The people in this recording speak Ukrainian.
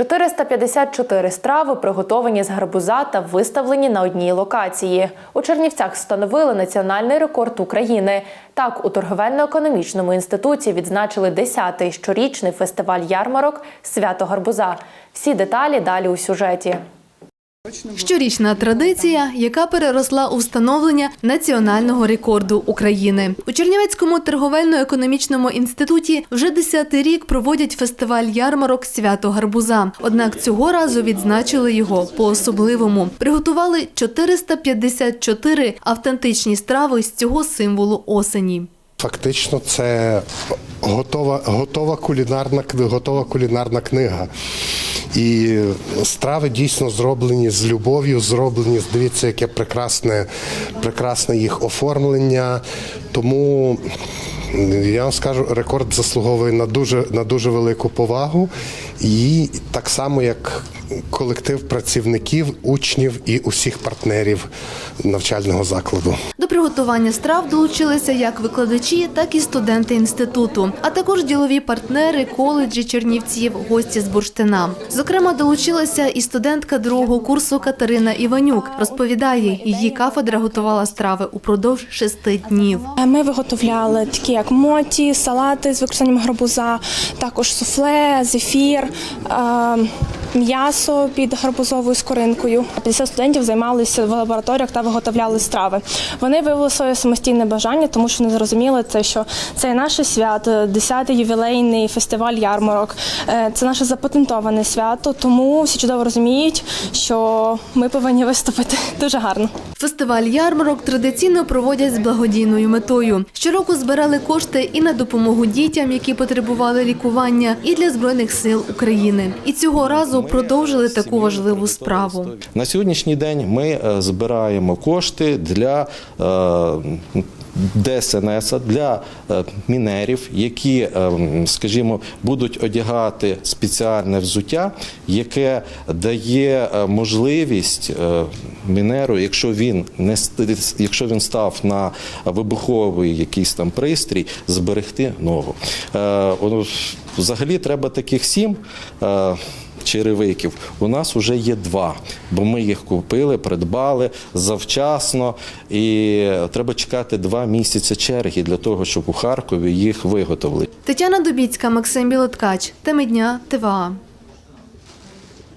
454 страви приготовані з гарбуза та виставлені на одній локації. У Чернівцях встановили національний рекорд України. Так, у торговельно-економічному інституті відзначили 10-й щорічний фестиваль ярмарок Свято гарбуза. Всі деталі далі у сюжеті. Щорічна традиція, яка переросла у встановлення національного рекорду України. У Чернівецькому торговельно-економічному інституті вже десятий рік проводять фестиваль ярмарок Свято Гарбуза. Однак цього разу відзначили його по-особливому. Приготували 454 автентичні страви з цього символу осені. Фактично, це готова, готова кулінарна готова кулінарна книга. І страви дійсно зроблені з любов'ю, зроблені, дивіться, яке прекрасне, прекрасне їх оформлення. Тому я вам скажу, рекорд заслуговує на дуже, на дуже велику повагу. І так само, як колектив працівників, учнів і усіх партнерів навчального закладу. До приготування страв долучилися як викладачі, так і студенти інституту, а також ділові партнери, коледжі Чернівців, гості з бурштина. Зокрема, долучилася і студентка другого курсу Катерина Іванюк. Розповідає, її кафедра готувала страви упродовж шести днів. Ми виготовляли такі як моті, салати з використанням гарбуза, також суфле, зефір, е, м'ясо під гарбузовою скоринкою. 50 студентів займалися в лабораторіях та виготовляли страви. Вони виявили своє самостійне бажання, тому що не зрозуміли це, що це наше свято, 10-й ювілейний фестиваль ярмарок. Е, Це наше запатентоване свято, тому всі чудово розуміють, що ми повинні виступити дуже гарно. Фестиваль ярмарок традиційно проводять з благодійною метою. Щороку збирали кошти і на допомогу дітям, які потребували лікування, і для збройних сил України. І цього разу продовжили таку важливу справу. На сьогоднішній день ми е, збираємо кошти для е, ДСНС, для е, мінерів, які, е, скажімо, будуть одягати спеціальне взуття, яке дає е, можливість е, мінеру, якщо він не якщо він став на вибуховий якийсь там пристрій, зберегти ногу. Е, Взагалі треба таких сім. Черевиків. У нас вже є два, бо ми їх купили, придбали завчасно, і треба чекати два місяці черги для того, щоб у Харкові їх виготовили. Тетяна Дубіцька, Максим Білоткач. Теми дня ТВА.